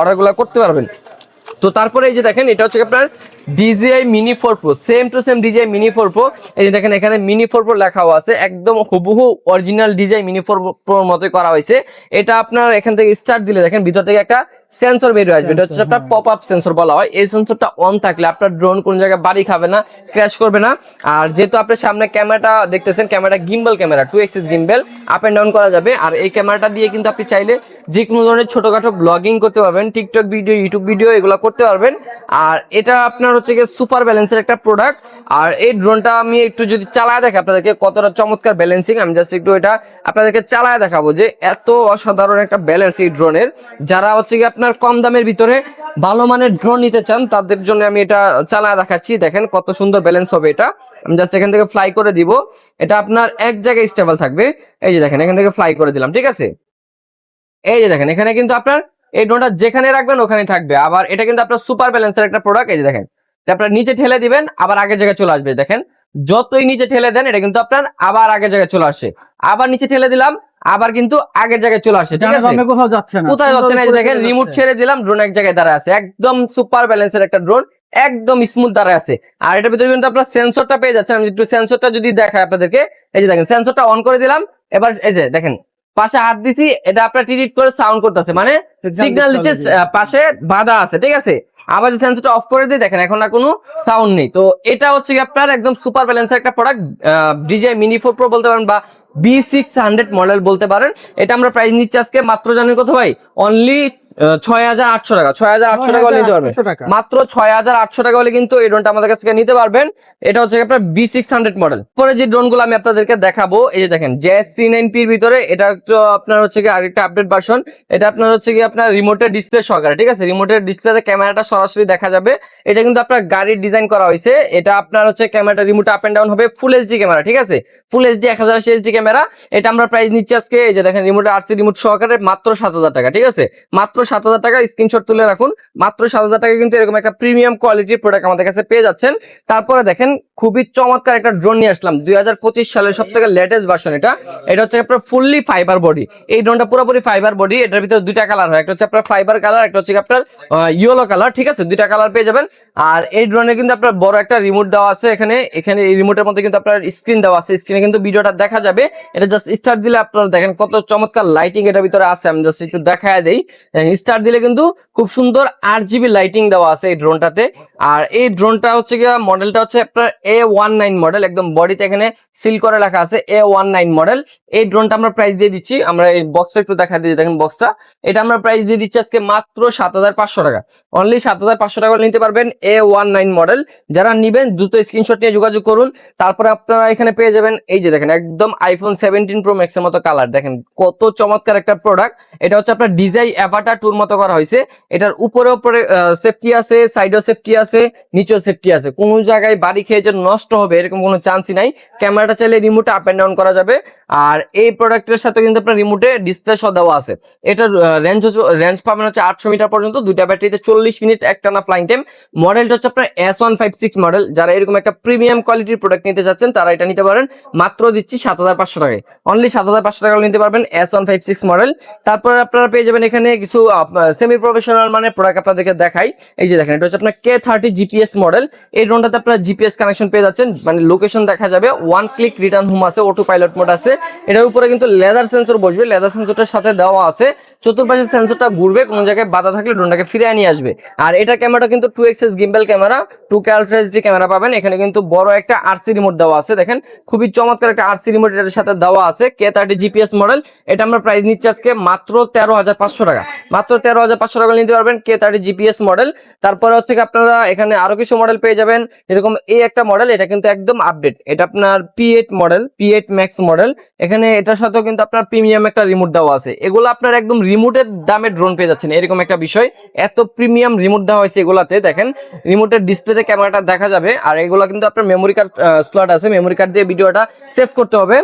অর্ডারগুলো করতে পারবেন। তো তারপরে এই যে দেখেন, এটা হচ্ছে আপনার DJI mini four pro same to same DJI mini four pro এই যে দেখেন, এখানে মিনি ফোর প্রো লেখাও আছে, একদম হুবহু অরিজিনাল ডিজাই মিনি ফোর প্রোর মতোই করা হয়েছে। এটা আপনার এখান থেকে স্টার্ট দিলে দেখেন, ভিতর থেকে একটা সেন্সর বেরিয়ে আসবে। এটা হচ্ছে আপনার পপ আপ সেন্সর বলা হয়। এই সেন্সরটা অন থাকলে আপনার ড্রোন কোন জায়গায় বাড়ি খাবে না ক্র্যাশ করবে না। আর যেহেতু আপনার সামনে ক্যামেরাটা দেখতেছেন ক্যামেরাটা gimbal camera two axis gimbal up and down করা যাবে। আর এই ক্যামেরাটা দিয়ে কিন্তু আপনি চাইলে যে কোনো ধরনের ছোটখাটো ব্লগিং করতে পারবেন টিকটক ভিডিও ইউটিউব ভিডিও এগুলো করতে পারবেন। আর এটা আপনার হচ্ছে গিয়ে সুপার ব্যালেন্সের একটা প্রোডাক্ট আর এই ড্রোনটা আমি একটু যদি চালায় দেখে আপনাদেরকে কতটা চমৎকার ব্যালেন্সিং আমি জাস্ট একটু এটা আপনাদেরকে চালায় দেখাবো যে এত অসাধারণ একটা ব্যালেন্স এই ড্রোনের যারা হচ্ছে কি আপনার কম দামের ভিতরে ভালো মানের ড্রোন নিতে চান, তাদের জন্য আমি এটা চালায় দেখাচ্ছি। দেখেন কত সুন্দর ব্যালেন্স হবে এটা। আমি জাস্ট এখান থেকে ফ্লাই করে দিব। এটা আপনার এক জায়গায় স্টেবল থাকবে। এই যে দেখেন, এখান থেকে ফ্লাই করে দিলাম, ঠিক আছে? এই যে দেখেন এখানে কিন্তু আপনার এই ড্রোনটা যেখানে রাখবেন ওখানেই থাকবে। আবার এটা কিন্তু আপনার সুপার ব্যালেন্সের একটা প্রোডাক্ট এই যে দেখেন। আপনার নিচে ঠেলে দিবেন আবার আগের জায়গায় চলে আসবে দেখেন। যতই নিচে ঠেলে দেন এটা কিন্তু আপনার আবার আগের জায়গায় চলে আসে। আবার নিচে ঠেলে দিলাম আবার কিন্তু আগের জায়গায় চলে আসে ঠিক আছে? কোথাও যাচ্ছে না কোথায় যাচ্ছে না দেখেন রিমোট ছেড়ে দিলাম ড্রোন এক জায়গায় দাঁড়ায় আছে। একদম সুপার ব্যালেন্সের একটা ড্রোন একদম স্মুথ দাঁড়ায় আছে। আর এটার ভিতরে কিন্তু আপনার সেন্সরটা পেয়ে যাচ্ছেন আমি একটু সেন্সরটা যদি দেখাই আপনাদেরকে। এই যে দেখেন সেন্সরটা অন করে দিলাম এবার এই যে দেখেন পাশে হাত দিছি এটা আপনার টিরিট করে সাউন্ড করতেছে মানে সিগন্যাল দিচ্ছে পাশে বাধা আছে ঠিক আছে? আবার যে সেন্সরটা অফ করে দিয়ে দেখেন এখন আর কোনো সাউন্ড নেই। তো এটা হচ্ছে কি আপনার একদম সুপার ব্যালেন্সের একটা product DJI mini four pro বলতে পারেন বা বি সিক্স হান্ড্রেড মডেল বলতে পারেন। এটা আমরা প্রাইস নিচ্ছি আজকে মাত্র জানেন কত ভাই? অনলি ছয় হাজার আটশো টাকা। ছয় হাজার আটশো টাকা হলে নিতে পারবেন। 6800 টাকা। মাত্র ছয় হাজার আটশো টাকা হলে কিন্তু এই ড্রোনটা আমাদের কাছ থেকে নিতে পারবেন। এটা হচ্ছে আপনার বি সিক্স হান্ড্রেড মডেল পরে যে ড্রোনগুলো আমি আপনাদেরকে দেখাবো এই যে দেখেন জে সি নাইন পির ভিতরে এটা একটু আপনার হচ্ছে কি আরেকটা আপডেট ভার্সন এটা আপনার হচ্ছে কি আপনার রিমোটের ডিসপ্লে সহকারে ঠিক আছে? রিমোটের ডিসপ্লেতে ক্যামেরাটা সরাসরি দেখা যাবে। এটা কিন্তু আপনার গাড়ির ডিজাইন করা হয়েছে। এটা আপনার হচ্ছে ক্যামেরাটা রিমোট আপ এন্ড ডাউন হবে ফুল এইচডি ক্যামেরা ঠিক আছে? ফুল এইচডি এক হাজার এইচডি ক্যামেরা। এটা আমরা প্রাইস নিচ্ছি আজকে এই যে দেখেন রিমোট আরসি রিমোট সহকারে মাত্র সাত হাজার টাকা ঠিক আছে? মাত্র সাত হাজার টাকা স্ক্রিনশট তুলে রাখুন। মাত্র সাত হাজার টাকা কিন্তু এরকম একটা প্রিমিয়াম কোয়ালিটির প্রোডাক্ট আমাদের কাছে পেয়ে যাচ্ছেন। তারপরে দেখেন, খুবই চমৎকার একটা ড্রোন নিয়ে আসলাম। দুই হাজার পঁচিশ সালের সব থেকে লেটেস্ট ভার্সন এটা। এটা হচ্ছে আপনার ফুললি ফাইবার বডি এই ড্রোনটা পুরোপুরি ফাইবার বডি এটার ভিতরে দুইটা কালার হয়। একটা হচ্ছে আপনার ফাইবার কালার একটা হচ্ছে আপনার ইয়েলো কালার ঠিক আছে? দুইটা কালার পেয়ে যাবেন। আর এই ড্রোনে কিন্তু আপনার বড় একটা রিমোট দেওয়া আছে এখানে। এখানে এই রিমোটের মধ্যে কিন্তু আপনার স্ক্রিন দেওয়া আছে। স্ক্রিনে কিন্তু ভিডিওটা দেখা যাবে। এটা জাস্ট স্টার্ট দিলে আপনারা দেখেন কত চমৎকার লাইটিং এটার ভিতরে আছে। আমি জাস্ট একটু দেখায় দেই। স্টার্ট দিলে কিন্তু খুব সুন্দর আট জিবি লাইটিং দেওয়া আছে এই ড্রোনটাতে আর এই ড্রোনটা হচ্ছে গিয়া মডেলটা হচ্ছে আপনার এ ওয়ান নাইন মডেল একদম বডিতে এখানে সিল করে লেখা আছে এ ওয়ান নাইন মডেল এই ড্রোনটা আমরা প্রাইস দিয়ে দিচ্ছি, আমরা এই বক্সটা একটু দেখা দিয়ে দেখেন বক্সটা এটা আমরা প্রাইস দিয়ে দিচ্ছি আজকে মাত্র সাত হাজার পাঁচশো টাকা। অনলি সাত হাজার পাঁচশো টাকা নিতে পারবেন এ ওয়ান নাইন মডেল যারা নিবেন, দ্রুত স্ক্রিনশট নিয়ে যোগাযোগ করুন। তারপরে আপনারা এখানে পেয়ে যাবেন, এই যে দেখেন, একদম আইফোন সেভেন্টিন প্রো ম্যাক্স এর মতো কালার দেখেন, কত চমৎকার একটা প্রোডাক্ট এটা হচ্ছে আপনার ডিজাই অ্যাভাটার টুর মতো করা হয়েছে। এটার উপরে উপরে সেফটি আছে সাইডও সেফটি আছে, নিচেও সেফটি আছে। কোনো জায়গায় বাড়ি খেয়ে যে নষ্ট হবে, এরকম কোনো চান্সই নাই। ক্যামেরাটা চাইলে রিমোটে আপ অ্যান্ড ডাউন করা যাবে। আর এই প্রোডাক্টের সাথে কিন্তু আপনার রিমোটে ডিসপ্লে সহ দেওয়া আছে। এটার রেঞ্জ হচ্ছে রেঞ্জ পাবেন হচ্ছে আটশো মিটার পর্যন্ত, দুইটা ব্যাটারিতে চল্লিশ মিনিট একটানা ফ্লাইং টাইম মডেলটা হচ্ছে আপনার S one five six model যারা এরকম একটা প্রিমিয়াম কোয়ালিটির প্রোডাক্ট নিতে চাচ্ছেন, তারা এটা নিতে পারেন। মাত্র দিচ্ছি সাত হাজার পাঁচশো টাকায়। অনলি সাত হাজার পাঁচশো টাকা নিতে পারবেন S one five six model তারপরে আপনারা পেয়ে যাবেন এখানে কিছু সেমি প্রফেশনাল মানে প্রোডাক্ট আপনাদেরকে দেখাই। এই যে দেখেন, এটা হচ্ছে আপনার কে থার্টি জিপিএস মডেল এই ড্রোনটাতে আপনারা জিপিএস কানেকশন পেয়ে যাচ্ছেন। মানে লোকেশন দেখা যাবে। ওয়ান ক্লিক রিটার্ন হোম আছে অটো পাইলট মোড আছে। এটার উপরে কিন্তু লেদার সেন্সর বসবে লেদার সেন্সরটার সাথে দেওয়া আছে। চতুর্পাশে সেন্সরটা ঘুরবে, কোনো জায়গায় বাধা থাকলে ড্রোনটাকে ফিরে নিয়ে আসবে। আর এটা ক্যামেরাটা কিন্তু two axis gimbal camera two K ultra HD camera পাবেন। এখানে কিন্তু বড় একটা আরসি রিমোট দেওয়া আছে, দেখেন। খুবই চমৎকার একটা আরসি রিমোট এটার সাথে দেওয়া আছে কে থার্টি জিপিএস মডেল এটা আমরা প্রাইস নিচ্ছি আজকে মাত্র তেরো হাজার পাঁচশো টাকা। মাত্র তেরো হাজার পাঁচশো টাকা নিতে পারবেন কে থার্টি জিপিএস মডেল তারপরে হচ্ছে কি আপনারা এখানে আরও কিছু মডেল পেয়ে যাবেন। এরকম এই একটা মডেল এটা কিন্তু একদম আপডেট এটা আপনার P eight model P eight max model এখানে এটার সাথেও কিন্তু আপনার প্রিমিয়াম একটা রিমোট দেওয়া আছে। এগুলো আপনার একদম রিমোটের দামে ড্রোন পেয়ে যাচ্ছেন, এরকম একটা বিষয়। এত প্রিমিয়াম রিমোট দেওয়া হয়েছে এগুলাতে, দেখেন রিমোটের ডিসপ্লেতে ক্যামেরাটা দেখা যাবে, আর এগুলো কিন্তু আপনার মেমোরি কার্ড স্লট আছে মেমোরি কার্ড দিয়ে ভিডিওটা সেভ করতে হবে।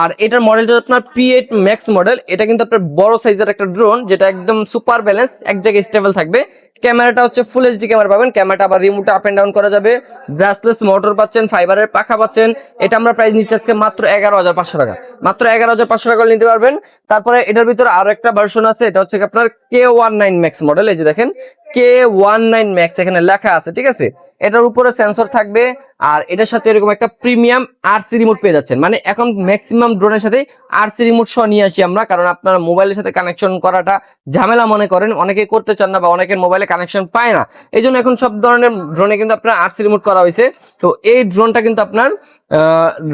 আর এটার মডেলটা আপনার পি এইট ম্যাক্স মডেল এটা কিন্তু আপনার বড় সাইজের একটা ড্রোন যেটা একদম সুপার ব্যালেন্স এক জায়গায় স্টেবল থাকবে। ক্যামেরাটা হচ্ছে ফুল এইচডি ক্যামেরা পাবেন ক্যামেরাটা আবার রিমোট আপ এন্ড ডাউন করা যাবে। ব্রাসলেস মোটর পাচ্ছেন ফাইবারের পাখা পাচ্ছেন, এটা আমরা প্রাইস নিচ্ছি আজকে মাত্র এগারো হাজার পাঁচশো টাকা। মাত্র এগারো হাজার পাঁচশো টাকা নিতে পারবেন। তারপরে এটার ভিতরে আরও একটা ভার্সন আছে, এটা হচ্ছে আপনার K one nine max model এই যে দেখেন। কে ওয়ান নাইন ম্যাক্স এখানে লেখা আছে ঠিক আছে? এটার উপরে সেন্সর থাকবে আর এটার সাথে এরকম একটা প্রিমিয়াম আরসি রিমোট পেয়ে যাচ্ছেন। মানে এখন ম্যাক্সিমাম ড্রোনের সাথে আরসি রিমোট সহ নিয়ে আসি আমরা কারণ আপনার মোবাইলের সাথে কানেকশন করাটা ঝামেলা মনে করেন। অনেকে করতে চান না বা অনেকের মোবাইলে কানেকশন পায় না। এই জন্য এখন সব ধরনের ড্রোনে কিন্তু আপনার আরসি রিমোট করা হয়েছে। তো এই ড্রোনটা কিন্তু আপনার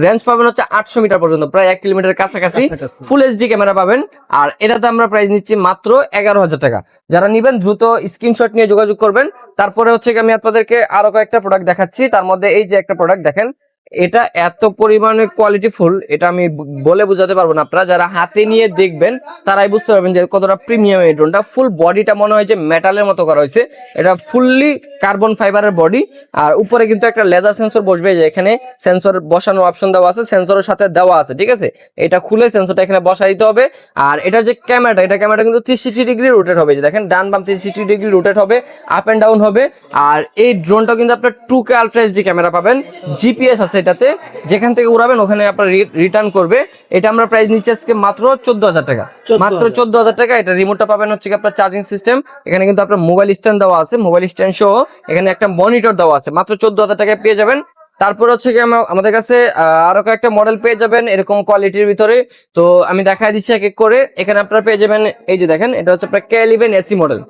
রেঞ্জ পাবেন হচ্ছে আটশো মিটার পর্যন্ত প্রায় এক কিলোমিটার কাছাকাছি কাছাকাছি। ফুল এইচডি ক্যামেরা পাবেন। আর এটাতে আমরা প্রাইস নিচ্ছি মাত্র এগারো হাজার টাকা। যারা নিবেন দ্রুত স্ক্রিনশট নিয়ে যোগাযোগ করবেন। তারপরে হচ্ছে আমি আপনাদেরকে আরও কয়েকটা প্রোডাক্ট দেখাচ্ছি। তার মধ্যে এই যে একটা প্রোডাক্ট দেখেন এটা এত পরিমাণে কোয়ালিটি ফুল এটা আমি বলে বোঝাতে পারব না আপনারা। যারা হাতে নিয়ে দেখবেন, তারাই বুঝতে পারবেন যে কতটা প্রিমিয়াম এই ড্রোনটা ফুল বডিটা মনে হয় যে মেটালের মতো করা হয়েছে। এটা ফুললি কার্বন ফাইবারের বডি আর উপরে কিন্তু একটা লেজার সেন্সর বসবে যে এখানে সেন্সর বসানোর অপশন দেওয়া আছে সেন্সরের সাথে দেওয়া আছে, ঠিক আছে? এটা খুলে সেন্সরটা এখানে বসাই দিতে হবে। আর এটার যে ক্যামেরাটা এটা ক্যামেরাটা কিন্তু থ্রি সিক্সটি ডিগ্রি রোটেট হবে। যে দেখেন, ডান বাম সিক্সটি ডিগ্রি রোটেট হবে আপ এন্ড ডাউন হবে। আর এই ড্রোনটা কিন্তু আপনার two K ultra HD camera পাবেন। জিপিএস আছে আছে এটাতে। যেখান থেকে উড়াবেন ওখানে আপনার রিটার্ন করবে। এটা আমরা প্রাইস নিচ্ছি আজকে মাত্র চোদ্দ হাজার টাকা। মাত্র চোদ্দ হাজার টাকা। এটা রিমোটটা পাবেন হচ্ছে কি আপনার চার্জিং সিস্টেম এখানে কিন্তু আপনার মোবাইল স্ট্যান্ড দেওয়া আছে। মোবাইল স্ট্যান্ড সহ এখানে একটা মনিটর দেওয়া আছে। মাত্র চোদ্দ হাজার টাকায় পেয়ে যাবেন। তারপর হচ্ছে কি আমা- আমাদের কাছে আরও কয়েকটা মডেল পেয়ে যাবেন এরকম কোয়ালিটির ভিতরে। তো আমি দেখাই দিচ্ছি এক এক করে। এখানে আপনারা পেয়ে যাবেন এই যে দেখেন এটা হচ্ছে আপনার K eleven AC model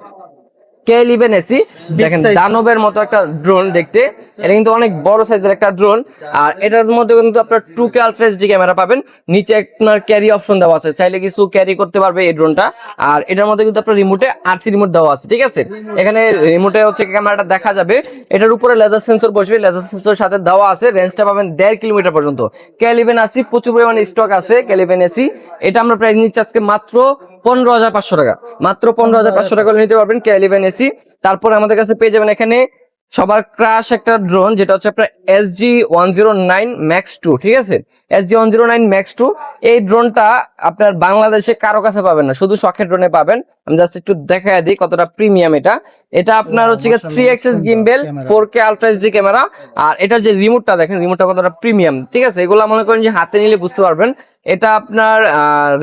K eleven AC দেখেন দানবের মতো একটা ড্রোন দেখতে। এটা কিন্তু অনেক বড় সাইজের একটা ড্রোন আর এটার মধ্যে কিন্তু আপনার two K ultra D camera পাবেন। নিচে আপনার ক্যারি অপশন দেওয়া আছে। চাইলে কিছু ক্যারি করতে পারবে এই ড্রোনটা আর এটার মধ্যে কিন্তু আপনার রিমোটে আরসি রিমোট দেওয়া আছে ঠিক আছে? এখানে রিমোটে হচ্ছে ক্যামেরাটা দেখা যাবে। এটার উপরে লেজার সেন্সর বসবে। লেজার সেন্সর সাথে দেওয়া আছে। রেঞ্জটা পাবেন দেড় কিলোমিটার পর্যন্ত। আসি প্রচুর পরিমাণে স্টক আছে। এসি এটা আমরা প্রাইস নিচ্ছি আজকে মাত্র পনেরো হাজার পাঁচশো টাকা। মাত্র পনেরো হাজার পাঁচশো টাকা নিতে পারবেন ক্যালিভেন এসি তারপর আমাদের কাছে পেয়ে যাবেন এখানে সবার ক্রাশ একটা ড্রোন যেটা হচ্ছে আপনার S G one zero nine max two ঠিক আছে? S G one zero nine max two এই ড্রোনটা আপনার বাংলাদেশে কারও কাছে পাবেন না শুধু শখের ড্রোনে পাবেন। আমি জাস্ট একটু দেখা দিই কতটা প্রিমিয়াম এটা। এটা আপনার হচ্ছে গিয়ে three axis gimbal four K ultra HD camera আর এটার যে রিমোটটা দেখেন রিমোটটা কতটা প্রিমিয়াম ঠিক আছে? এগুলো মনে করেন যে হাতে নিলে বুঝতে পারবেন। এটা আপনার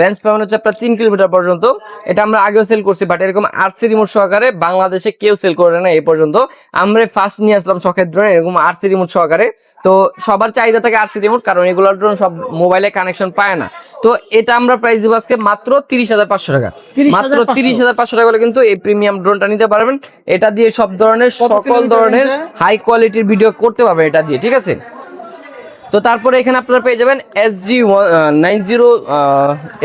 রেঞ্জ পাবেন হচ্ছে আপনার তিন কিলোমিটার পর্যন্ত। এটা আমরা আগেও সেল করছি বাট এরকম আরসি রিমোট সহকারে বাংলাদেশে কেউ সেল করে না এই পর্যন্ত। আমরা ফার্স্ট নিয়ে আসলাম শখের ড্রোন এরকম আরসি রিমোট সহকারে। তো সবার চাহিদা থাকে আরসি রিমোট কারণ এগুলোর ড্রোন সব মোবাইলে কানেকশন পায় না। তো এটা আমরা প্রাইস দিব আজকে মাত্র তিরিশ হাজার পাঁচশো টাকা। মাত্র তিরিশ হাজার পাঁচশো টাকা হলে কিন্তু এই প্রিমিয়াম ড্রোনটা নিতে পারবেন। এটা দিয়ে সব ধরনের সকল ধরনের হাই কোয়ালিটির ভিডিও করতে পারবেন এটা দিয়ে ঠিক আছে? তো তারপরে এখানে আপনারা পেয়ে যাবেন এস জি নাইন জিরো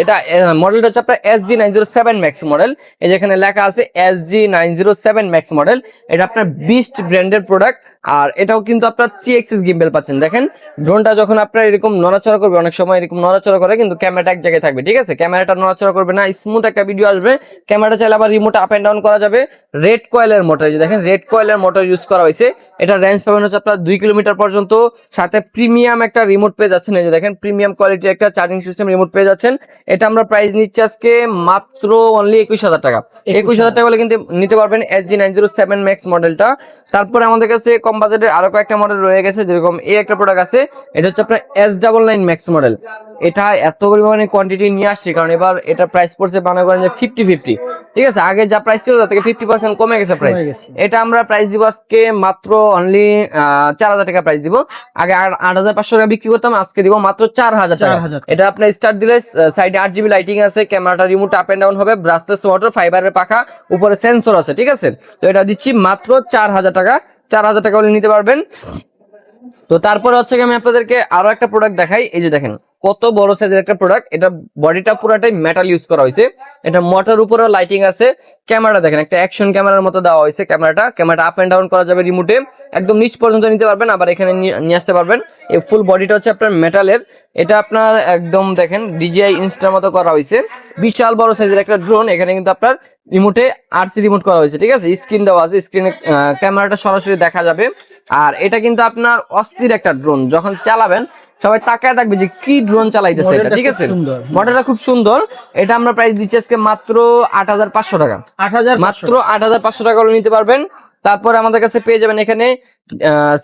এটা মডেলটা হচ্ছে আপনার S G nine zero seven max model এই যেখানে লেখা আছে S G nine zero seven max model এটা আপনার বিস্ট ব্র্যান্ডের প্রোডাক্ট আর এটাও কিন্তু আপনার থ্রি এক্সিস গিম্বেল পাচ্ছেন। দেখেন ড্রোনটা যখন আপনার এরকম নড়াচড়া করবে, অনেক সময় এরকম নড়াচড়া করে, কিন্তু ক্যামেরাটা এক জায়গায় থাকবে, ঠিক আছে? ক্যামেরাটা নড়াচড়া করবে না স্মুথ একটা ভিডিও আসবে। ক্যামেরাটা চাইলে আবার রিমোট আপ এন্ড ডাউন করা যাবে। রেড কয়েলের মোটর যে দেখেন রেড কয়েলের মোটর ইউজ করা হয়েছে। এটা রেঞ্জ পাবেন হচ্ছে আপনার দুই কিলোমিটার পর্যন্ত। সাথে প্রিমিয়াম একটা রিমোট পেয়ে যাচ্ছেন। এই যে দেখেন প্রিমিয়াম কোয়ালিটির একটা চার্জিং সিস্টেম রিমোট পেয়ে যাচ্ছেন। এটা আমরা প্রাইস নিচ্ছি আজকে মাত্র অনলি একুশ হাজার টাকা। একুশ হাজার টাকা হলে কিন্তু নিতে পারবেন S G nine zero seven max মডেলটা তারপরে আমাদের কাছে কম বাজেটের আরও কয়েকটা মডেল রয়ে গেছে যেরকম এই একটা প্রোডাক্ট আছে। এটা হচ্ছে আপনার S double nine max model এটা এত পরিমাণে কোয়ান্টিটি নিয়ে আসছে কারণ এবার এটা প্রাইস পড়ছে মনে করেন যে ফিফটি ফিফটি ঠিক আছে? আগে যা প্রাইস ছিল তার থেকে ফিফটি পার্সেন্ট কমে গেছে প্রাইস এটা আমরা প্রাইস দিব আজকে মাত্র অনলি চার হাজার টাকা প্রাইস দিব। আগে আট হাজার পাঁচশো টাকা বিক্রি করতাম আজকে দিব মাত্র চার হাজার টাকা। এটা আপনার স্টার্ট দিলে সাইডে আট জিবি লাইটিং আছে ক্যামেরাটা রিমোট আপ এন্ড ডাউন হবে ব্রাসলেস মোটর ফাইবারের পাখা উপরে সেন্সর আছে ঠিক আছে? তো এটা দিচ্ছি মাত্র চার হাজার টাকা। চার হাজার টাকা হলে নিতে পারবেন। তো তারপরে হচ্ছে আমি আপনাদেরকে আরও একটা প্রোডাক্ট দেখাই। এই যে দেখেন, কত বড় সাইজের একটা প্রোডাক্ট এটা বডিটা পুরাটাই মেটাল ইউজ করা হয়েছে। এটা মোটর উপরে লাইটিং আছে। ক্যামেরা দেখেন, একটা অ্যাকশন ক্যামেরার মতো দেওয়া হয়েছে ক্যামেরাটা ক্যামেরাটা আপ এন্ড ডাউন করা যাবে রিমোটে একদম নিচ পর্যন্ত নিতে পারবেন, আবার এখানে নিয়ে আসতে পারবেন। এই ফুল বডিটা হচ্ছে আপনার মেটালের এটা আপনার একদম দেখেন ডিজিআই ইনস্টার মতো করা হয়েছে। বিশাল বড় সাইজের একটা ড্রোন এখানে কিন্তু আপনার রিমোটে আরসি রিমোট করা হয়েছে, ঠিক আছে? স্ক্রিন দেওয়া আছে। স্ক্রিনে ক্যামেরাটা সরাসরি দেখা যাবে। আর এটা কিন্তু আপনার অস্থির একটা ড্রোন যখন চালাবেন সবাই তাকায় থাকবে যে কি ড্রোন চালাইতেছে এটা ঠিক আছে। মডেলটা খুব সুন্দর। এটা আমরা প্রাইস দিচ্ছি আজকে মাত্র আট হাজার পাঁচশো টাকা। আট হাজার মাত্র আট হাজার পাঁচশো টাকা নিতে পারবেন। তারপরে আমাদের কাছে পেয়ে যাবেন এখানে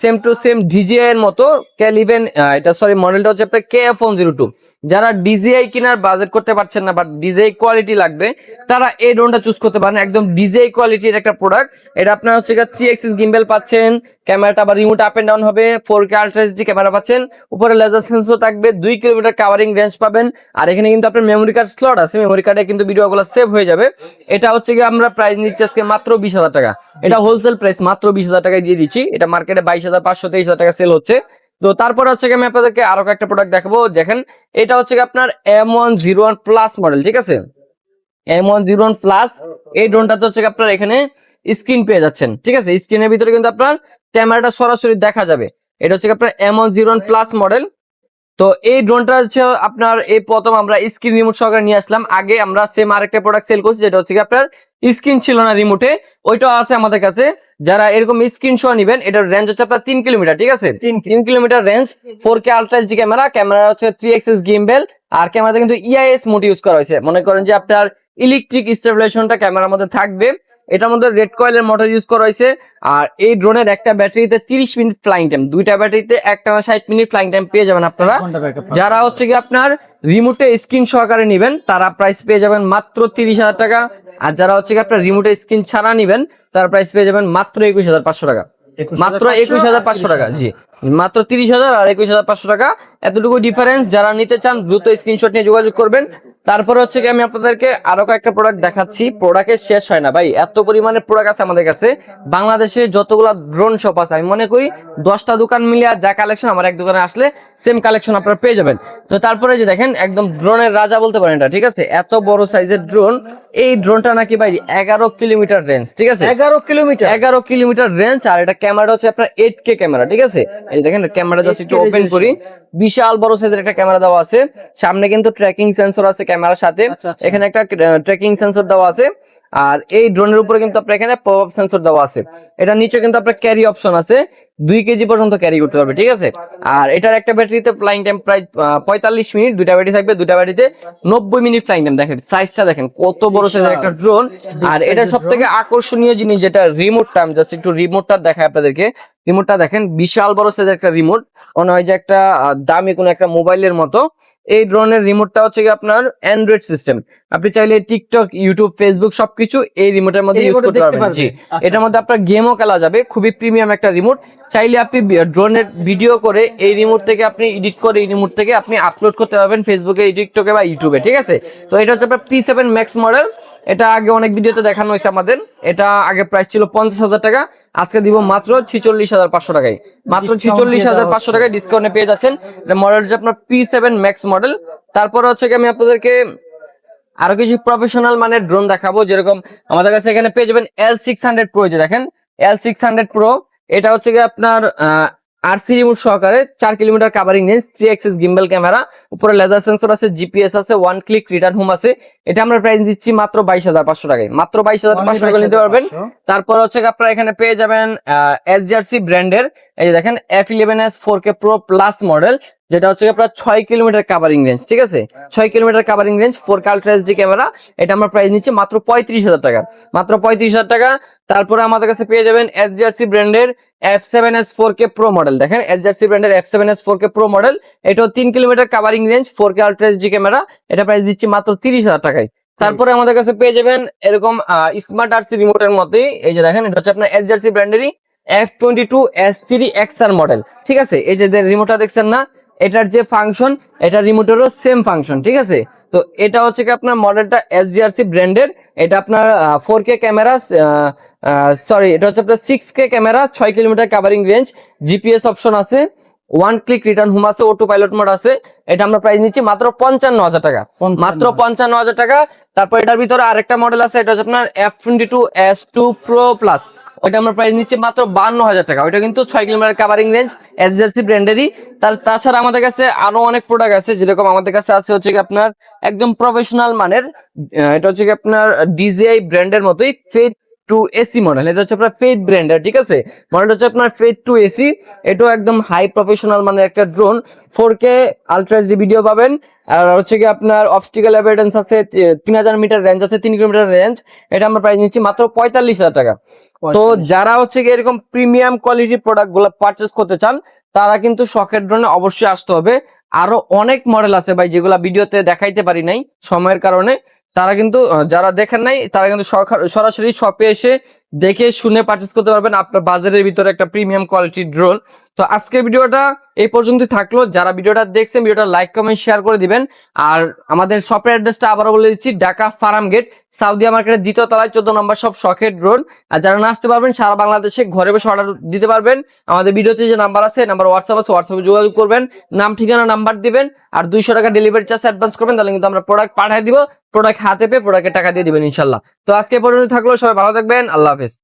সেম টু সেম ডিজিআই এর মতো ক্যালিভেন এটা সরি মডেলটা হচ্ছে আপনার K F one zero two যারা ডিজিআই কেনার বাজেট করতে পারছেন না বাট ডিজিআই কোয়ালিটি লাগবে, তারা এই ড্রোনটা চুজ করতে পারেন। একদম ডিজিআই কোয়ালিটির একটা প্রোডাক্ট এটা আপনার হচ্ছে থ্রি এক্সিস গিম্বেল পাচ্ছেন ক্যামেরাটা আবার রিমোট আপ এন্ড ডাউন হবে four K ultra HD camera পাচ্ছেন, উপরে লেজার সেন্সর থাকবে, দুই কিলোমিটার কাভারিং রেঞ্জ পাবেন। আর এখানে কিন্তু আপনার মেমোরি কার্ড স্লট আছে মেমোরি কার্ডে কিন্তু ভিডিওগুলো সেভ হয়ে যাবে। এটা হচ্ছে কি আমরা প্রাইস নিচ্ছি আজকে মাত্র বিশ হাজার টাকা। এটা হোলসেল প্রাইস মাত্র বিশ হাজার টাকায় দিয়ে দিচ্ছি। এটা মার্কেটে বাইশ হাজার পাঁচশো, তেইশ হাজার টাকা সেল হচ্ছে। তো তারপর হচ্ছে আমি আপনাদেরকে আরও একটা প্রোডাক্ট দেখাবো। দেখেন, এটা হচ্ছে আপনার M one zero one plus model ঠিক আছে? M one zero one plus এই ড্রোনটাতে হচ্ছে আপনার এখানে স্ক্রিন পেয়ে যাচ্ছেন, ঠিক আছে? স্ক্রিনের ভিতরে কিন্তু আপনার ক্যামেরাটা সরাসরি দেখা যাবে। এটা হচ্ছে আপনার M one zero one plus model তো এই ড্রোনটা হচ্ছে আপনার, এই প্রথম আমরা স্ক্রিন রিমোট সহকারে নিয়ে আসলাম। আগে আমরা সেম আরেকটা প্রোডাক্ট সেল করছি, যেটা হচ্ছে আপনার স্ক্রিন ছিল না রিমোটে ওইটাও আছে আমাদের কাছে। যারা এরকম স্ক্রিন সহ নিবেন এটার রেঞ্জ হচ্ছে আপনার তিন কিলোমিটার ঠিক আছে? তিন kilometre. Range four K ultra camera camera হচ্ছে থ্রি এক্স এক্সএস গিম্বেল আর ক্যামেরাতে কিন্তু ইআইএস মোট ইউজ করা হয়েছে। মনে করেন যে আপনার ইলেকট্রিক স্টেবিলাইজেশনটা ক্যামেরার মধ্যে থাকবে। এটার মধ্যে রেড কয়েলের মোটর ইউজ করা হয়েছে। আর এই ড্রোনের একটা ব্যাটারিতে তিরিশ মিনিট ফ্লাইং টাইম দুইটা ব্যাটারিতে একটা না ষাট মিনিট ফ্লাইং টাইম পেয়ে যাবেন আপনারা। যারা হচ্ছে কি আপনার রিমোটে স্ক্রিন সহকারে নেবেন তারা প্রাইস পেয়ে যাবেন মাত্র তিরিশ হাজার টাকা। আর যারা হচ্ছে কি আপনার রিমোটে স্ক্রিন ছাড়া নেবেন তারা প্রাইস পেয়ে যাবেন মাত্র একুশ হাজার পাঁচশো টাকা। মাত্র একুশ হাজার পাঁচশো টাকা জি। মাত্র তিরিশ হাজার আর একুশ হাজার পাঁচশো টাকা। এতটুকু ডিফারেন্স যারা নিতে চান দ্রুত স্ক্রিনশট নিয়ে যোগাযোগ করবেন। তারপরে হচ্ছে কি আমি আপনাদেরকে আরও কয়েকটা প্রোডাক্ট দেখাচ্ছি। প্রোডাক্টের শেষ হয় না ভাই। এত পরিমাণে প্রোডাক্ট আছে আমাদের কাছে। বাংলাদেশে যতগুলা ড্রোন শপ আছে আমি মনে করি দশটা দোকান মিলিয়ে যা কালেকশন আমার এক দোকানে আসলে সেম কালেকশন আপনারা পেয়ে যাবেন। তো তারপরে যে দেখেন একদম ড্রোনের রাজা বলতে পারেন এটা ঠিক আছে? এত বড় সাইজের ড্রোন এই ড্রোনটা নাকি ভাই এগারো কিলোমিটার রেঞ্জ ঠিক আছে? এগারো কিলোমিটার। এগারো কিলোমিটার রেঞ্জ আর এটা ক্যামেরা হচ্ছে আপনার এইট কে ক্যামেরা ঠিক আছে? এই দেখেন ক্যামেরা জাস্ট একটু ওপেন করি। বিশাল বড় সাইজের একটা ক্যামেরা দেওয়া আছে। সামনে কিন্তু ট্র্যাকিং সেন্সর আছে ক্যামেরার সাথে। আচ্ছা, আচ্ছা। এখানে একটা ট্র্যাকিং সেন্সর দেওয়া আছে। আর এই ড্রোনের উপরে কিন্তু আপনার এখানে পপ সেন্সর দেওয়া আছে। এটা নিচে কিন্তু আপনার ক্যারি অপশন আছে। দুই কেজি পর্যন্ত ক্যারি করতে পারবে ঠিক আছে? আর এটার একটা ব্যাটারিতে ফ্লাইং টাইম প্রায় পঁয়তাল্লিশ মিনিট দুইটা ব্যাটারি থাকবে দুইটা ব্যাটারিতে নব্বই মিনিট ফ্লাইং টাইম দেখেন সাইজটা দেখেন কত বড় সাইজের একটা ড্রোন আর এটা সব থেকে আকর্ষণীয় জিনিস যেটা রিমোটটা আমি জাস্ট একটু রিমোটটা দেখাই আপনাদেরকে। রিমোটটা দেখেন, বিশাল বড় সাইজের একটা রিমোট মনে হয় যে একটা দামি কোনো একটা মোবাইলের মতো। এই ড্রোনের রিমোটটা হচ্ছে আপনার অ্যান্ড্রয়েড সিস্টেম আপনি চাইলে টিকটক ইউটিউব ফেসবুক সবকিছু এই রিমোটের মধ্যে ইউজ করতে পারবেন। জি। আচ্ছা। এটার মধ্যে আপনার গেমও খেলা যাবে খুবই প্রিমিয়াম একটা রিমোট চাইলে আপনি ড্রোনের ভিডিও করে এই রিমোট থেকে আপনি এডিট করে এই রিমোট থেকে আপনি আপলোড করতে পারবেন ফেসবুকে টিকটকে বা ইউটিউবে ঠিক আছে? তো এটা হচ্ছে আপনার পি সেভেন ম্যাক্স মডেল এটা আগে অনেক ভিডিওতে দেখানো হয়েছে আমাদের। এটা আগে প্রাইস ছিল পঞ্চাশ হাজার টাকা। আজকে দিব মাত্র ছিচল্লিশ হাজার পাঁচশো টাকায়। মাত্র ছিচল্লিশ হাজার পাঁচশো টাকায় ডিসকাউন্টে পেয়ে যাচ্ছেন। মডেল হচ্ছে আপনার পি সেভেন ম্যাক্স মডেল তারপর হচ্ছে কি আমি আপনাদেরকে আরও কিছু প্রফেশনাল মানের ড্রোন দেখাবো, যেরকম আমাদের কাছে এখানে পেয়ে যাবেন এল সিক্স হান্ড্রেড প্রো যে দেখেন এল সিক্স হান্ড্রেড প্রো এটা হচ্ছে গিয়ে আপনার আরসি রিমোট সহকারে চার kilometre covering range three axis gimbal camera উপরে লেজার সেন্সর আছে জিপিএস আছে ওয়ান ক্লিক রিটার্ন হোম আছে। এটা আমরা প্রাইস দিচ্ছি মাত্র বাইশ হাজার পাঁচশো টাকায়। মাত্র বাইশ হাজার পাঁচশো টাকা নিতে পারবেন। তারপর হচ্ছে আপনারা এখানে পেয়ে যাবেন এস জার্সি ব্র্যান্ডের এই যে দেখেন F eleven S four K pro plus model যেটা হচ্ছে আপনার ছয় কিলোমিটার কাভারিং রেঞ্জ ঠিক আছে? ছয় kilometre covering range four K ultra HD camera এটা আমরা প্রাইস নিচ্ছি মাত্র পঁয়ত্রিশ হাজার টাকা। মাত্র পঁয়ত্রিশ হাজার টাকা। তারপরে আমাদের কাছে পেয়ে যাবেন এস জার্সি ব্র্যান্ডের F seven S four K pro model দেখেন এস জার্সি ব্র্যান্ডের F seven S four K pro model এটাও তিন kilometre covering range four K ultra camera এটা প্রাইস দিচ্ছি মাত্র তিরিশ হাজার টাকায়। তারপরে আমাদের কাছে পেয়ে যাবেন এরকম স্মার্ট আরসি রিমোটের মধ্যেই এই যে দেখেন এটা হচ্ছে আপনার S JRC ব্র্যান্ডেরই F twenty two S three XR model ঠিক আছে? এই যে রিমোটটা দেখছেন না এটার যে ফাংশন এটা রিমোটেরও সেম ফাংশন ঠিক আছে? তো এটা হচ্ছে কি আপনার মডেলটা এসজিআরসি ব্র্যান্ডের এটা আপনার ফোর কে ক্যামেরা সরি এটা হচ্ছে আপনার সিক্স কে ক্যামেরা ছয় kilometre covering range GPS option আছে ওয়ান ক্লিক রিটার্ন হোম আছে অটো পাইলট মোড আছে এটা আমরা প্রাইস নিচ্ছি মাত্র পঞ্চান্ন হাজার টাকা। মাত্র পঞ্চান্ন হাজার টাকা তারপর এটার ভিতরে আরেকটা মডেল আছে এটা হচ্ছে আপনার F twenty two S two pro plus ওইটা আমরা প্রাইস নিচ্ছি মাত্র বান্ন হাজার টাকা। ওইটা কিন্তু ছয় kilometre covering range S SJRC ব্র্যান্ডেরই তার, তাছাড়া আমাদের কাছে আরও অনেক প্রোডাক্ট আছে, যেরকম আমাদের কাছে আছে হচ্ছে আপনার একদম প্রফেশনাল মানের এটা হচ্ছে আপনার ডিজিআই ব্র্যান্ডের মতোই ফেট টু এসি মডেল এটা হচ্ছে আপনার ফেট ব্র্যান্ডের ঠিক আছে? মডেলটা হচ্ছে আপনার ফেট টু এসি এটাও একদম হাই প্রফেশনাল মানে একটা drone four K ultra HD video পাবেন। আর হচ্ছে কি আপনার অবস্টিক্যাল এভিডেন্স আছে তিন হাজার মিটার রেঞ্জ আছে তিন কিলোমিটার রেঞ্জ এটা আমরা প্রাইস নিচ্ছি মাত্র পঁয়তাল্লিশ হাজার টাকা। তো যারা হচ্ছে কি এরকম প্রিমিয়াম কোয়ালিটি প্রোডাক্টগুলো পারচেস করতে চান তারা কিন্তু শখের ড্রোনে অবশ্যই আসতে হবে। আরও অনেক মডেল আছে ভাই যেগুলা ভিডিওতে দেখাইতে পারি নাই সময়ের কারণে। তারা কিন্তু যারা দেখেন নাই তারা কিন্তু সরাসরি শপে এসে দেখে শুনে পারচেস করতে পারবেন আপনার বাজারের ভিতরে একটা প্রিমিয়াম কোয়ালিটির ড্রোন তো আজকের ভিডিওটা এই পর্যন্তই থাকল। যারা ভিডিওটা দেখছেন, ভিডিওটা লাইক কমেন্ট শেয়ার করে দিবেন। আর আমাদের শপের অ্যাড্রেসটা আবারও বলে দিচ্ছি, ঢাকা ফার্ম গেট সাউদিয়া মার্কেটের দ্বিতীয় তলায়, চোদ্দ নম্বর সব শখের ড্রোন আর যারা না আসতে পারবেন, সারা বাংলাদেশে ঘরে বসে অর্ডার দিতে পারবেন। আমাদের ভিডিওতে যে নাম্বার আছে নাম্বার হোয়াটসঅ্যাপ আছে হোয়াটসঅ্যাপে যোগাযোগ করবেন। নাম, ঠিকানা নাম্বার দিবেন। আর দুইশো টাকা ডেলিভারি চার্জ অ্যাডভান্স করবেন, তাহলে কিন্তু আমরা প্রোডাক্ট পাঠিয়ে দিব। প্রোডাক্ট হাতে পেয়ে প্রোডাক্টের টাকা দিয়ে দিবেন, ইনশাল্লাহ। তো আজকে পর্যন্ত থাকল, সবাই ভালো থাকবেন, আল্লাহ harvest